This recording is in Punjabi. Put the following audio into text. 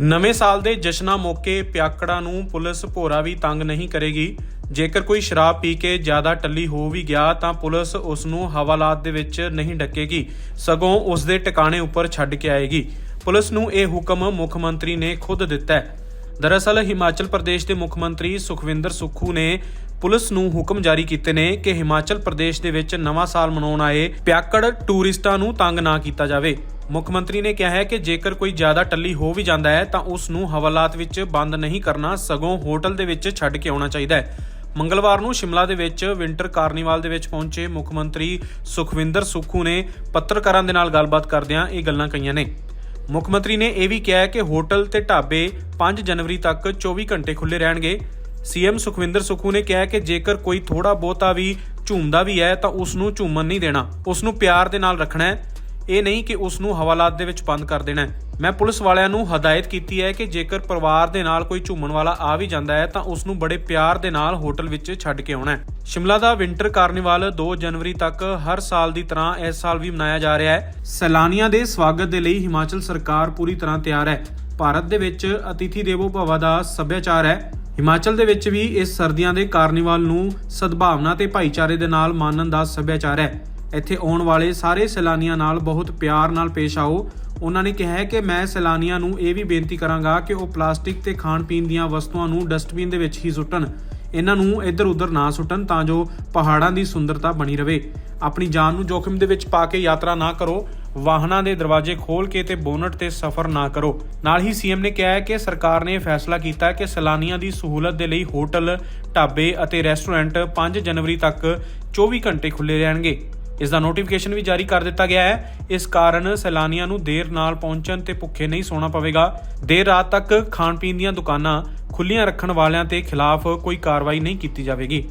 ਨਵੇਂ ਸਾਲ ਦੇ ਜਸ਼ਨਾਂ ਮੌਕੇ ਪਿਆਕੜਾਂ ਨੂੰ ਪੁਲਿਸ ਭੋਰਾ ਵੀ ਤੰਗ ਨਹੀਂ ਕਰੇਗੀ। ਜੇਕਰ ਕੋਈ ਸ਼ਰਾਬ ਪੀ ਕੇ ਜ਼ਿਆਦਾ ਟੱਲੀ ਹੋ ਵੀ ਗਿਆ ਤਾਂ ਪੁਲਿਸ ਉਸ ਨੂੰ ਹਵਾਲਾਤ ਦੇ ਵਿੱਚ ਨਹੀਂ ਡੱਕੇਗੀ, ਸਗੋਂ ਉਸ ਦੇ ਟਿਕਾਣੇ ਉੱਪਰ ਛੱਡ ਕੇ ਆਏਗੀ। ਪੁਲਿਸ ਨੂੰ ਇਹ ਹੁਕਮ ਮੁੱਖ ਮੰਤਰੀ ਨੇ ਖੁਦ ਦਿੱਤਾ ਹੈ। ਦਰਅਸਲ, ਹਿਮਾਚਲ ਪ੍ਰਦੇਸ਼ ਦੇ ਮੁੱਖ ਮੰਤਰੀ ਸੁਖਵਿੰਦਰ ਸੁੱਖੂ ਨੇ ਪੁਲਿਸ ਨੂੰ ਹੁਕਮ ਜਾਰੀ ਕੀਤੇ ਨੇ ਕਿ ਹਿਮਾਚਲ ਪ੍ਰਦੇਸ਼ ਦੇ ਵਿੱਚ ਨਵਾਂ ਸਾਲ ਮਨਾਉਣ ਆਏ ਪਿਆਕੜ ਟੂਰਿਸਟਾਂ ਨੂੰ ਤੰਗ ਨਾ ਕੀਤਾ ਜਾਵੇ। ਮੁੱਖ ਮੰਤਰੀ ਨੇ ਕਿਹਾ ਹੈ ਕਿ ਜੇਕਰ ਕੋਈ ਜ਼ਿਆਦਾ ਟੱਲੀ ਹੋ ਵੀ ਜਾਂਦਾ ਹੈ, ਤਾਂ ਉਸ ਨੂੰ ਹਵਾਲਾਤ ਵਿੱਚ ਬੰਦ ਨਹੀਂ ਕਰਨਾ, ਸਗੋਂ ਹੋਟਲ ਦੇ ਵਿੱਚ ਛੱਡ ਕੇ ਆਉਣਾ ਚਾਹੀਦਾ ਹੈ। ਮੰਗਲਵਾਰ ਨੂੰ ਸ਼ਿਮਲਾ ਦੇ ਵਿੱਚ ਵਿੰਟਰ ਕਾਰਨੀਵਾਲ ਦੇ ਵਿੱਚ ਪਹੁੰਚੇ ਮੁੱਖ ਮੰਤਰੀ ਸੁਖਵਿੰਦਰ ਸੁੱਖੂ ਨੇ ਪੱਤਰਕਾਰਾਂ ਦੇ ਨਾਲ ਗੱਲਬਾਤ ਕਰਦਿਆਂ ਇਹ ਗੱਲਾਂ ਕਹੀਆਂ ਨੇ। ਮੁੱਖ ਮੰਤਰੀ ਨੇ ਇਹ ਵੀ ਕਿਹਾ ਕਿ ਹੋਟਲ ਤੇ ਢਾਬੇ 5 ਜਨਵਰੀ ਤੱਕ 24 ਘੰਟੇ ਖੁੱਲੇ ਰਹਿਣਗੇ। ਸੀਐਮ ਸੁਖਵਿੰਦਰ ਸੁੱਖੂ ਨੇ ਕਿਹਾ ਕਿ ਜੇਕਰ ਕੋਈ ਥੋੜਾ ਬਹੁਤਾ ਵੀ ਝੂਮਦਾ ਵੀ ਹੈ, ਤਾਂ ਉਸ ਨੂੰ ਝੂਮਣ ਨਹੀਂ ਦੇਣਾ। ਉਸ ਨੂੰ ਪਿਆਰ ਦੇ ਨਾਲ ਰੱਖਣਾ ਹੈ। ਇਹ ਨਹੀਂ ਕਿ ਉਸ ਨੂੰ ਹਵਾਲਾਤ ਦੇ ਵਿੱਚ ਬੰਦ ਕਰ ਦੇਣਾ ਹੈ। ਮੈਂ ਪੁਲਿਸ ਵਾਲਿਆਂ ਨੂੰ ਹਦਾਇਤ ਕੀਤੀ ਹੈ ਕਿ ਜੇਕਰ ਪਰਿਵਾਰ ਦੇ ਨਾਲ ਕੋਈ ਝੂਮਣ ਵਾਲਾ ਆ ਵੀ ਜਾਂਦਾ ਹੈ ਤਾਂ ਉਸ ਨੂੰ ਬੜੇ ਪਿਆਰ ਦੇ ਨਾਲ ਹੋਟਲ ਵਿੱਚ ਛੱਡ ਕੇ ਆਉਣਾ ਹੈ। ਸ਼ਿਮਲਾ ਦਾ ਵਿੰਟਰ ਕਾਰਨੀਵਲ 2 ਜਨਵਰੀ ਤੱਕ ਹਰ ਸਾਲ ਦੀ ਤਰ੍ਹਾਂ ਇਸ ਸਾਲ ਵੀ ਮਨਾਇਆ ਜਾ ਰਿਹਾ ਹੈ। ਸੈਲਾਨੀਆਂ ਦੇ ਸਵਾਗਤ ਦੇ ਲਈ ਹਿਮਾਚਲ ਸਰਕਾਰ ਪੂਰੀ ਤਰ੍ਹਾਂ ਤਿਆਰ ਹੈ। ਭਾਰਤ ਦੇ ਵਿੱਚ ਅਤਿਥੀ ਦੇਵੋ ਭਵਾ ਦਾ ਸੱਭਿਆਚਾਰ ਹੈ। ਹਿਮਾਚਲ ਦੇ ਵਿੱਚ ਵੀ ਇਸ ਸਰਦੀਆਂ ਦੇ ਕਾਰਨੀਵਲ ਨੂੰ ਸਦਭਾਵਨਾ ਤੇ ਭਾਈਚਾਰੇ ਦੇ ਨਾਲ ਮਾਨਣ ਦਾ ਸੱਭਿਆਚਾਰ ਹੈ। ਇੱਥੇ ਆਉਣ ਵਾਲੇ ਸਾਰੇ ਸੈਲਾਨੀਆਂ ਨਾਲ ਬਹੁਤ ਪਿਆਰ ਨਾਲ ਪੇਸ਼ ਆਓ। ਉਹਨਾਂ ਨੇ ਕਿਹਾ ਹੈ ਕਿ ਮੈਂ ਸੈਲਾਨੀਆਂ ਨੂੰ ਇਹ ਵੀ ਬੇਨਤੀ ਕਰਾਂਗਾ ਕਿ ਉਹ ਪਲਾਸਟਿਕ ਤੇ ਖਾਣ ਪੀਣ ਦੀਆਂ ਵਸਤੂਆਂ ਨੂੰ ਡਸਟਬਿਨ ਦੇ ਵਿੱਚ ਹੀ ਸੁੱਟਣ। ਇਹਨਾਂ ਨੂੰ ਇੱਧਰ ਉੱਧਰ ਨਾ ਸੁੱਟਣ ਤਾਂ ਜੋ ਪਹਾੜਾਂ ਦੀ ਸੁੰਦਰਤਾ ਬਣੀ ਰਹੇ ਆਪਣੀ ਜਾਨ ਨੂੰ ਜੋਖਿਮ ਦੇ ਵਿੱਚ ਪਾ ਕੇ ਯਾਤਰਾ ਨਾ ਕਰੋ। ਵਾਹਨਾਂ ਦੇ ਦਰਵਾਜ਼ੇ ਖੋਲ ਕੇ ਤੇ ਬੋਨਟ ਤੇ ਸਫ਼ਰ ਨਾ ਕਰੋ। ਨਾਲ ਹੀ ਸੀਐਮ ਨੇ ਕਿਹਾ ਹੈ ਕਿ ਸਰਕਾਰ ਨੇ ਫੈਸਲਾ ਕੀਤਾ ਹੈ ਕਿ ਸੈਲਾਨੀਆਂ ਦੀ ਸਹੂਲਤ ਦੇ ਲਈ ਹੋਟਲ, ਢਾਬੇ ਅਤੇ ਰੈਸਟੋਰੈਂਟ 5 ਜਨਵਰੀ ਤੱਕ 24 ਘੰਟੇ ਖੁੱਲੇ ਰਹਿਣਗੇ। ਇਸ ਦਾ ਨੋਟੀਫਿਕੇਸ਼ਨ ਵੀ ਜਾਰੀ ਕਰ ਦਿੱਤਾ ਗਿਆ ਹੈ। ਇਸ ਕਾਰਨ ਸੈਲਾਨੀਆਂ ਨੂੰ ਦੇਰ ਨਾਲ ਪਹੁੰਚਣ ਤੇ ਭੁੱਖੇ ਨਹੀਂ ਸੌਣਾ ਪਵੇਗਾ। ਦੇਰ ਰਾਤ ਤੱਕ ਖਾਣ ਪੀਣ ਦੀਆਂ ਦੁਕਾਨਾਂ ਖੁੱਲੀਆਂ ਰੱਖਣ ਵਾਲਿਆਂ ਤੇ ਖਿਲਾਫ ਕੋਈ ਕਾਰਵਾਈ ਨਹੀਂ ਕੀਤੀ ਜਾਵੇਗੀ।